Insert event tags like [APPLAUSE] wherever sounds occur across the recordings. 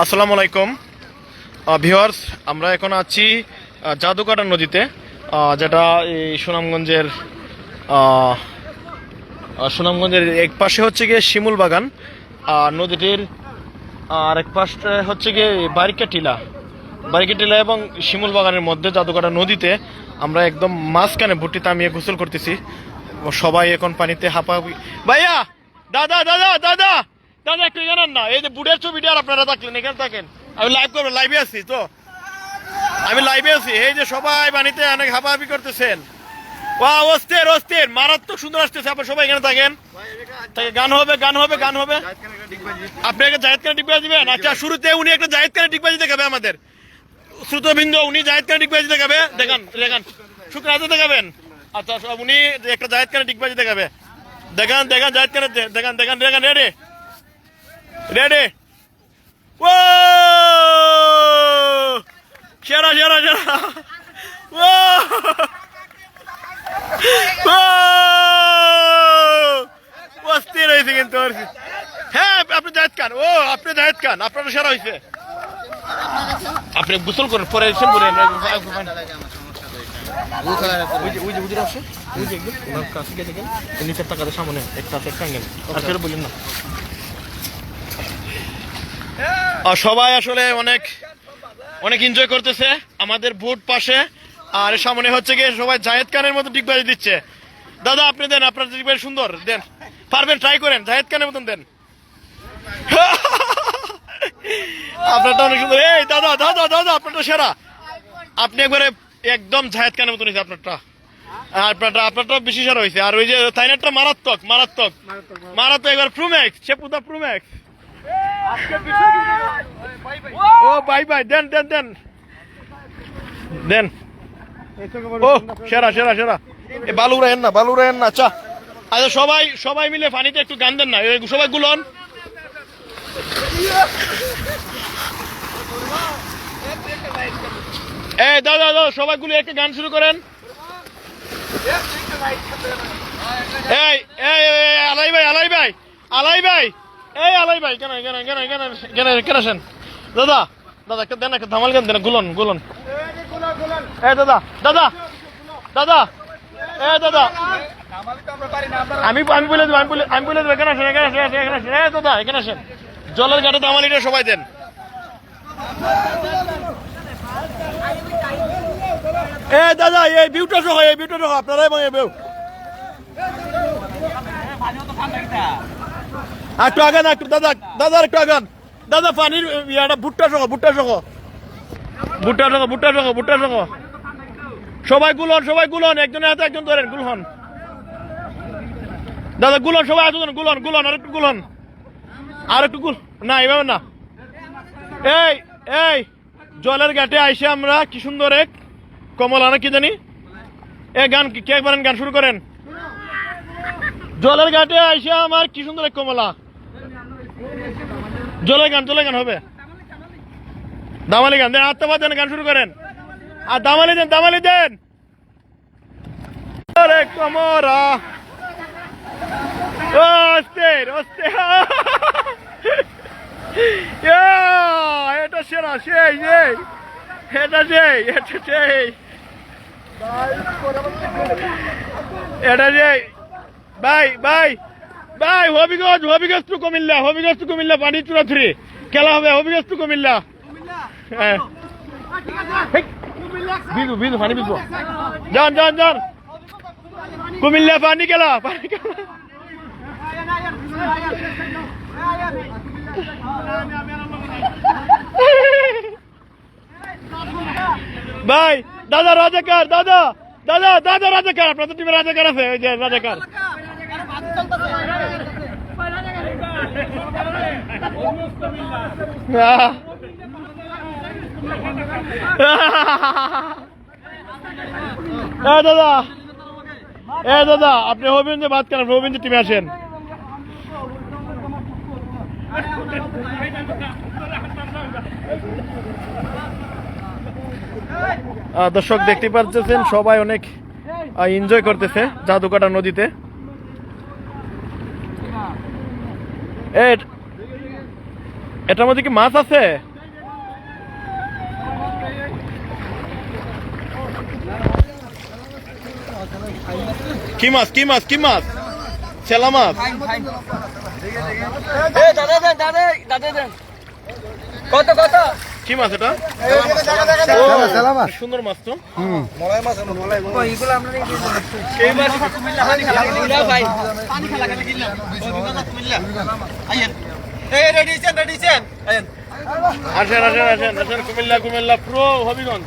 আসসালামু আলাইকুম। ভিওয়ার্স আমরা এখন আছি জাদুকাটা নদীতে যেটা এই সুনামগঞ্জের সুনামগঞ্জের এক পাশে হচ্ছে গিয়ে শিমুল বাগান আর নদীটির আর এক পাশে হচ্ছে গিয়ে বারিকা টিলা বারিকা টিলা এবং শিমুল বাগানের মধ্যে জাদুকাটা নদীতে আমরা একদম মাঝখানে ভুট্টি তামিয়ে গোসল করতেছি। সবাই এখন পানিতে হাঁপা ভাইয়া! দাদা দাদা দাদা! দাদা একটু জানান না, এই যে বুড়ের ছবিটা আর আপনারা থাকলেন এখানে থাকেন। আমি লাইভ করব লাইভে আছি তো। আমি লাইভে আছি। এই যে সবাই পানিতে অনেক হাঁপাহাপি করতেছেন। খান আচ্ছা শুরুতে উনি একটা জাহেদ খান ডিগবাজি দেখাবে আমাদের। শ্রুতবিন্দু, উনি জাহেদ খান ডিগবাজি দেখাবে। দেখান দেখান। শুক্রাতে দেখাবেন। আচ্ছা উনি একটা জাহেদ খান ডিগবাজি দেখাবে। দেখান দেখান জাহেদ খানের দে- দেখান দেখান দেখান রেডি রেডি ও সেরা সেরা সেরা ও অস্থির হয়েছে কিন্তু আর হ্যাঁ আপনি জাহেদ খান ও আপনি জাহেদ খান আপনার সেরা হয়েছে আপনি গোসল করেন পরে এসে বলেন সামনে একটা আছে একটা বললেন না সবাই আসলে অনেক অনেক এনজয় করতেছে আমাদের বুট পাশে। আর সামনে হচ্ছে গিয়ে সবাই জাহেদ খানের মতো ডিগবাজি দিচ্ছে। দাদা, আপনি দেন, আপনার ডিগবাজি সুন্দর, দেন। পারবেন ট্রাই করেন জাহেদ খানের মতন দেন। [LAUGHS] আপনারটা অনেক সুন্দর। এই, দাদা দাদা দাদা, আপনারটা সেরা। আপনি একবারে একদম জাহেদ খানের মতন হয়েছে আপনারটা। আপনারটা আপনারটা বেশি সেরা হয়েছে। আর ওই যে থাইনারটা মারাত্মক মারাত্মক। মারাত্মক একবার প্রুম্যাক্স সে পুতা প্রুম্যাক্স ও বাই বাই দেন দেন দেন। দেন। ও সেরা সেরা সেরা। এ বালু রায়েন না বালু রায়েন না চা। আচ্ছা সবাই সবাই মিলে পানিতে একটু গান দেন না। সবাই গুলন এই দাদা দাদা সবাই গুলো একটা গান শুরু করেন। এই, আলাই ভাই আলাই ভাই আলাই ভাই। এই আলাই ভাই, কেন কেন কেন কেন কেন কেন আসেন? দাদা দাদা, একটা দেন, একটা ধামাল গান দেন, গুলন গুলন। এই দাদা দাদা দাদা, এ, দাদা। আমি আমি বলে দেবো, আমি বলে আমি বলে দেবো এখানে আসেন এখানে আসেন এখানে আসেন এই দাদা, এখানে আসেন। জলের ঘাটে দামালিটা সবাই দেন। এ, দাদা, এই বিউটা সহ, এই বিউটা সহ আপনারা এবং এই বিউ একটু আগান, একটু, দাদা দাদা একটু আগান। দাদা, পানির ভুট্টা ভুট্টা ভুট্টা ভুট্টা ভুট্টা সবাই গুলন সবাই গুলন, একজনের হাতে একজন ধরেন, গুলহন। দাদা, গুলন, সবাই গুলন গুলন আর একটু গুলন আর একটু গুল না, এভাবে না। এই এই, জলের ঘাটে আইসে আমরা কি সুন্দর এক কমলা না কি জানি? এ গান কে পারেন গান শুরু করেন? জলের ঘাটে আইসে আমার কি সুন্দর কমলা। জলের গান জলের গান হবে। দামালি গান, দেন, আত্মবাদ দেন, গান শুরু করেন। আর দামালি দেন দামালি দেন। এটা সেই এটা ভাই ভাই ভাই, হবিগঞ্জ হবিগঞ্জ টু কুমিল্লা, হবিগঞ্জ টু কুমিল্লা পানি চূড়া থ্রি। খেলা হবে হবিগঞ্জ টু কুমিল্লা। হ্যাঁ। বিজু পানি বিজু যান যান যান। কুমিল্লা পানি খেলা পানি ভাই, দাদা রাজাকার, দাদা দাদা দাদা রাজাকার। আপনাদের টিমে রাজাকার আছে, ওই যে রাজাকার। [LAUGHS] দাদা এ দাদা, আপনি যে বাদ করেন যে টিমে আসেন। দর্শক দেখতে পাচ্ছেন, সবাই অনেক এনজয় করতেছে জাদুকাটা নদীতে এ এটার মধ্যে কি মাছ আছে? কি মাছ কি মাছ কি মাছ? ছেলা মাছ? দাদা দেন, দাদা দাদা দেন। কত কত? কি মাছ এটা? সুন্দর মাছ তো। আসেন আসেন আসেন আসেন কুমিল্লা কুমিল্লা পুরো হবিগঞ্জ।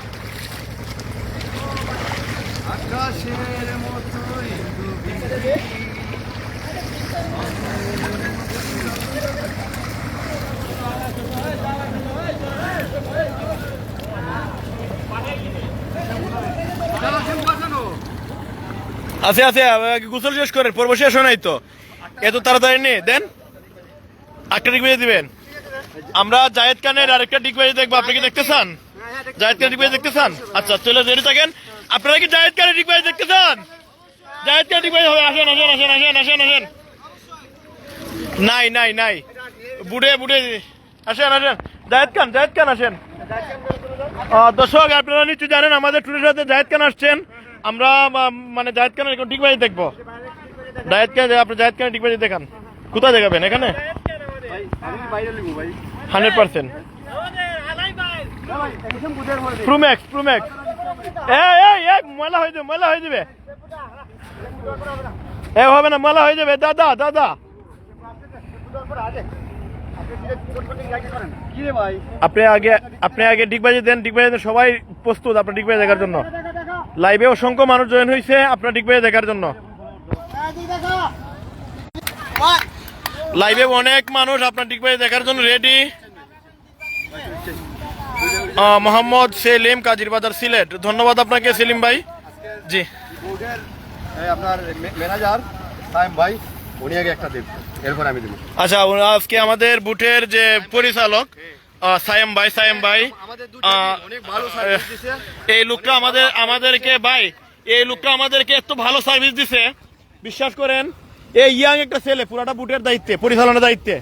আছে আছে আহ, গোসল শেষ করেন পর্ব শেষ হয় নাই তো। এত তাড়াতাড়ি নেই দেন। একটা ডিগ বেজে দিবেন। আমরা জায়েদ খানের আরেকটা ডিগ বেজে দেখব আপনি কি দেখতে চান? জায়েদ খানের ডিগ বেজে দেখতে চান? আচ্ছা চলে রেডি থাকেন। আপনারা কি জায়েদ খানের ডিগ বেজে দেখতে চান? জায়েদ খানের ডিগ হবে আসেন আসেন আসেন আসেন আসেন আসেন। নাই নাই নাই। বুড়ে বুড়ে আসেন আসেন। জায়েদ খান জায়েদ খান আসেন। দর্শক, আপনারা নিশ্চয়ই জানেন, আমাদের টুরের সাথে জায়েদ খান আসছেন। আমরা মানে জায়েদ খানের দেখব। জায়েদ খান, আপনি জায়েদ দেখান। কোথায় দেখাবেন, এখানে? Hundred percent. হয়ে যাবে, ময়লা হয়ে যাবে। এ, হবে না হয়ে যাবে। দাদা দাদা। আপনি আগে আপনি আগে ডিগবাজি দেন ডিগবাজি দেন, সবাই প্রস্তুত আপনার ডিগবাজি দেখার জন্য। লাইভে অসংখ্য মানুষ জয়েন হয়েছে আপনার ডিগবাজি দেখার জন্য। লাইভে অনেক মানুষ আপনার ডিগবাজি দেখার জন্য রেডি মোহাম্মদ সেলিম কাজির বাজার সিলেট। ধন্যবাদ আপনাকে, সেলিম ভাই। জি। আপনার ম্যানেজার সাইম ভাই। উনি আগে একটা দেব এরপর আমি দেবো। আচ্ছা আজকে আমাদের বুটের যে পরিচালক সায়েম ভাই সায়েম ভাই এই লোকটা আমাদের আমাদেরকে ভাই এই লোকটা আমাদেরকে এত ভালো সার্ভিস দিছে। বিশ্বাস করেন এই ইয়াং একটা ছেলে পুরাটা বুটের দায়িত্বে পরিচালনার দায়িত্বে।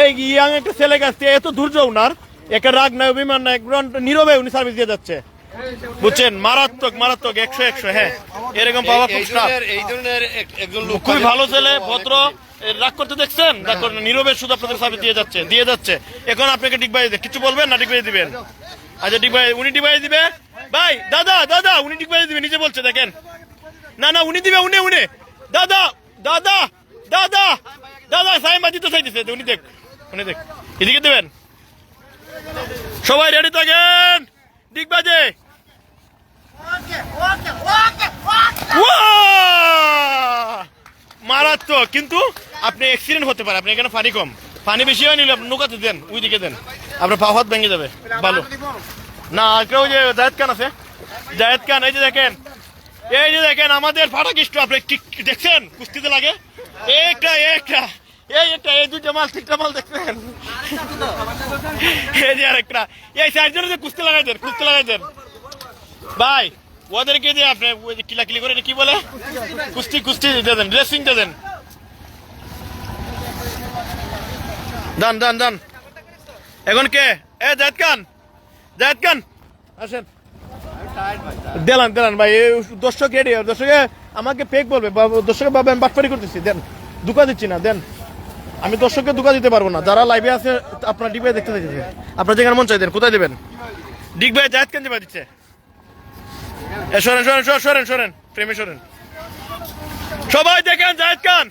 এই ইয়াং একটা ছেলে কাছে এত ধৈর্য উনার একে রাগ নাই অভিমান নাই নীরবে উনি সার্ভিস দিয়ে যাচ্ছে। বুঝছেন? মারাত্মক মারাত্মক একশো একশো হ্যাঁ। এরকম পাওয়া খুব এই ধরনের এই ধরনের এক- একজন লোক খুবই ভালো ছেলে ভদ্র। রাগ করতে দেখছেন? রাগ করেন না। নীরবে শুধু আপনাদের সার্ভিস দিয়ে যাচ্ছে দিয়ে যাচ্ছে। এখন আপনাকে ডিগবাই কিছু বলবেন না ডিগবাই দিবেন? আচ্ছা ডিগবাই উনি ডিগবাই দিবে? ভাই দাদা দাদা উনি ডিগবাই দিবে নিজে বলছে দেখেন। না না উনি দিবে উনি উনি। দাদা দাদা দাদা দাদা সাইমা দিতে চাইতেছে উনি দেখ উনি দেখ। এদিকে দেবেন? সবাই রেডি থাকেন? ডিগবাজে! মারাত্মক। কিন্তু আপনি অ্যাক্সিডেন্ট হতে পারে আপনি এখানে পানি কম। পানি বেশি হয় নিলে আপনি নৌকাতে দেন ওই দিকে দেন। আপনার পা হাত ভেঙে যাবে ভালো না আর কেউ যে জায়েদ খান আছে জায়েদ খান এই যে দেখেন এই যে দেখেন আমাদের ফাটাকিষ্ট আপনি দেখছেন? কুস্তিতে লাগে। একটা একটা। এই একটা, এই দুইটা মাল, তিনটা মাল দেখছেন এই যে আরেকটা। এই চারজনে যে কুস্তি লাগাই দেন, কুস্তি লাগাই দেন। ভাই, ওদেরকে যে আপনি কিলাকিলি করে এটা কি বলে? কুস্তি কুস্তি দিয়ে দেন ড্রেসিং দিয়ে দেন। দান দান দান। এখন কে? এ, জায়দ খান জায়দ খান। আসেন। দিলাম দিলাম ভাই দর্শক রেডি, দর্শকে আমাকে পেক বলবে বাবা আমি বাটপারি করতেছি, দেন। দুকা দিচ্ছি না, দেন। আমি দর্শককে দুকা দিতে পারব না। যারা লাইভে আছে, আপনার ডিগ দেখতে চাইছে আপনার যেখানে মন চাই দেন, কোথায় দেবেন? ডিগ ভাই জায়দ খান যে দিচ্ছে? প্রেমে সরেন। সবাই দেখেন জাহেদ খান।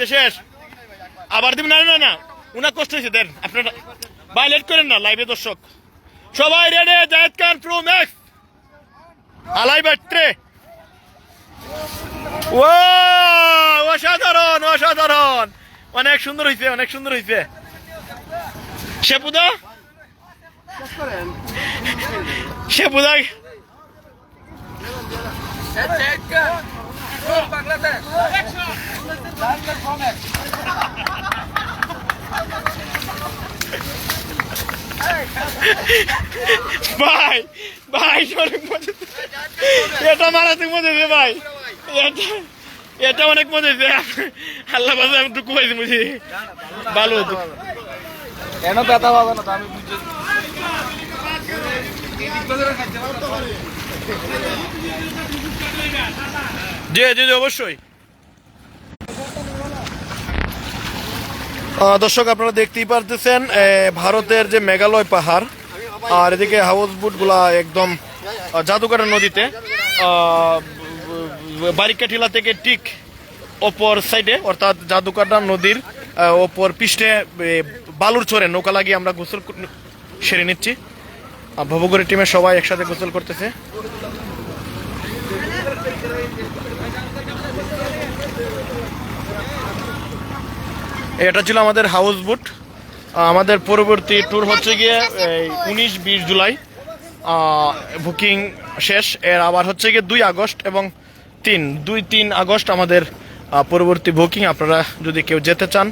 দেশের আবার দিবেন না না না উনা কষ্ট হয়েছে, দেন। আপনারা ভাই লেট করেন না লাইভে দর্শক। সবাই ready Zahed Khan pro max আলাই বাট্রে ও অসাধারণ অসাধারণ। অনেক সুন্দর হয়েছে অনেক সুন্দর হয়েছে শেপুদা? শেপুদা? ভাই ভাই এটা মারাতে মজা ভাই। এটা এটা অনেক মজা দে আল্লাহ বাজে আমি দুঃখ পাইছি বুঝি। ভালো এনে ব্যথা পাবে না আমি বুঝছি জি জি জি অবশ্যই। আহ, দর্শক আপনারা দেখতেই পারতেছেন এ, ভারতের যে মেঘালয় পাহাড় আর এদিকে হাউস বোটগুলা একদম জাদুকাটা নদীতে আহ, বারিকা টিলা থেকে ঠিক অপর সাইডে অর্থাৎ জাদুকাটা নদীর ওপর পৃষ্ঠে বালুর চরে নৌকা লাগিয়ে আমরা গোসল সেরে নিচ্ছি। ভবগড়ের টিমের সবাই একসাথে গোসল করতেছে। এটা ছিল আমাদের হাউস বোট আমাদের পরবর্তী ট্যুর হচ্ছে গিয়ে উনিশ বিশ জুলাই। বুকিং শেষ। এর আবার হচ্ছে গিয়ে দুই আগস্ট এবং তিন, দুই, তিন আগস্ট আমাদের পরবর্তী বুকিং আপনারা যদি কেউ যেতে চান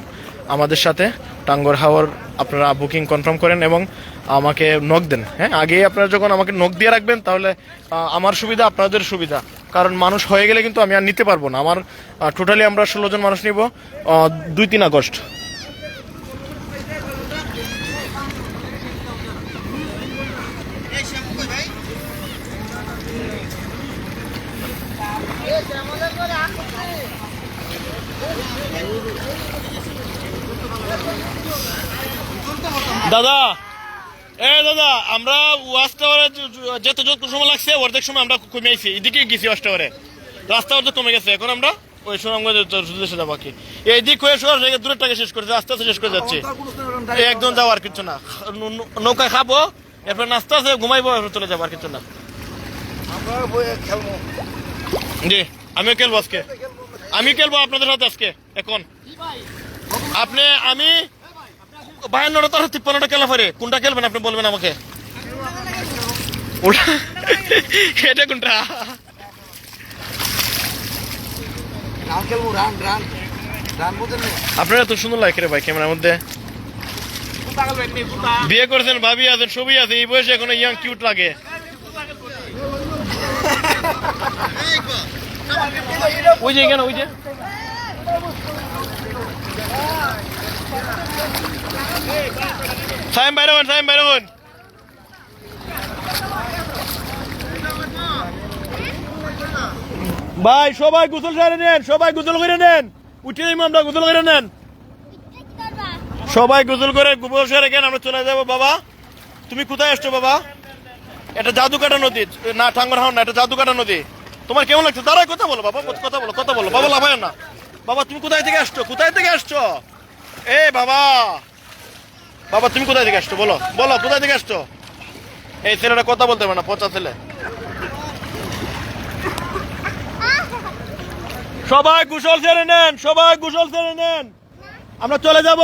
আমাদের সাথে, টাঙ্গর হাওয়ার আপনারা বুকিং কনফার্ম করেন এবং আমাকে নক দেন। হ্যাঁ আগেই আপনারা যখন আমাকে নক দিয়ে রাখবেন, তাহলে আমার সুবিধা আপনাদের সুবিধা। কারণ মানুষ হয়ে গেলে কিন্তু আমি আর নিতে পারব না। আমার টোটালি আমরা ষোলো জন মানুষ নিব দুই, তিন আগস্ট। দাদা, এ দাদা, আমরা ওয়াচ টাওয়ারে যেতে যত সময় লাগছে, অর্ধেক সময় আমরা কমে আইছি। এদিকে গেছি ওয়াচ টাওয়ারে। রাস্তা অর্ধেক কমে গেছে। এখন আমরা ওই সুনামগঞ্জের উদ্দেশ্যে যাব কি। এই দিক হয়ে শোয়ার জায়গায় দূরের টাকা শেষ করেছে, আস্তে আস্তে শেষ করে যাচ্ছে। একদম যাওয়ার কিছু না। নৌকায় খাব, এরপর নাস্তা আছে, ঘুমাইবো চলে যাব আর কিছু না। জি আমিও খেলব আজকে। আমি খেলব আপনাদের সাথে আজকে, এখন। আপনি, আমি বায়ান্নটা তার তিপ্পান্নটা খেলা পারে। কোনটা খেলবেন আপনি বলবেন আমাকে? ওটা এটা কোনটা? আপনারা এত সুন্দর লাগে রে ভাই ক্যামেরার মধ্যে। বিয়ে করেছেন, ভাবি আছেন ছবি আছে, এই বয়সে এখন ইয়াং কিউট লাগে। ওই যে এখানে, ওই যে। সাইম বাইরে হন, সাইম বাইরে হন। ভাই, সবাই গোসল সারে নেন, সবাই গোসল করে নেন। উঠে যাইবো আমরা গোসল করে নেন। সবাই গোসল করে গোসল সেরে কেন আমরা চলে যাব। বাবা, তুমি কোথায় আসছো, বাবা? এটা জাদুকাটা নদী, না ঠাঙ্গর হাওন না, এটা জাদুকাটা নদী। তোমার কেমন লাগছে? দাঁড়ায় কথা বলো বাবা, কথা বলো কথা বলো। বাবা লাভায় না। বাবা, তুমি কোথায় থেকে আসছো? কোথায় থেকে আসছো? এ বাবা! বাবা, তুমি কোথায় থেকে আসছো? বলো বলো, কোথায় থেকে আসছো? এই ছেলেটা কথা বলতে পারে না, পচা ছেলে। সবাই কুশল ছেড়ে নেন, সবাই কুশল ছেড়ে নেন। আমরা চলে যাব।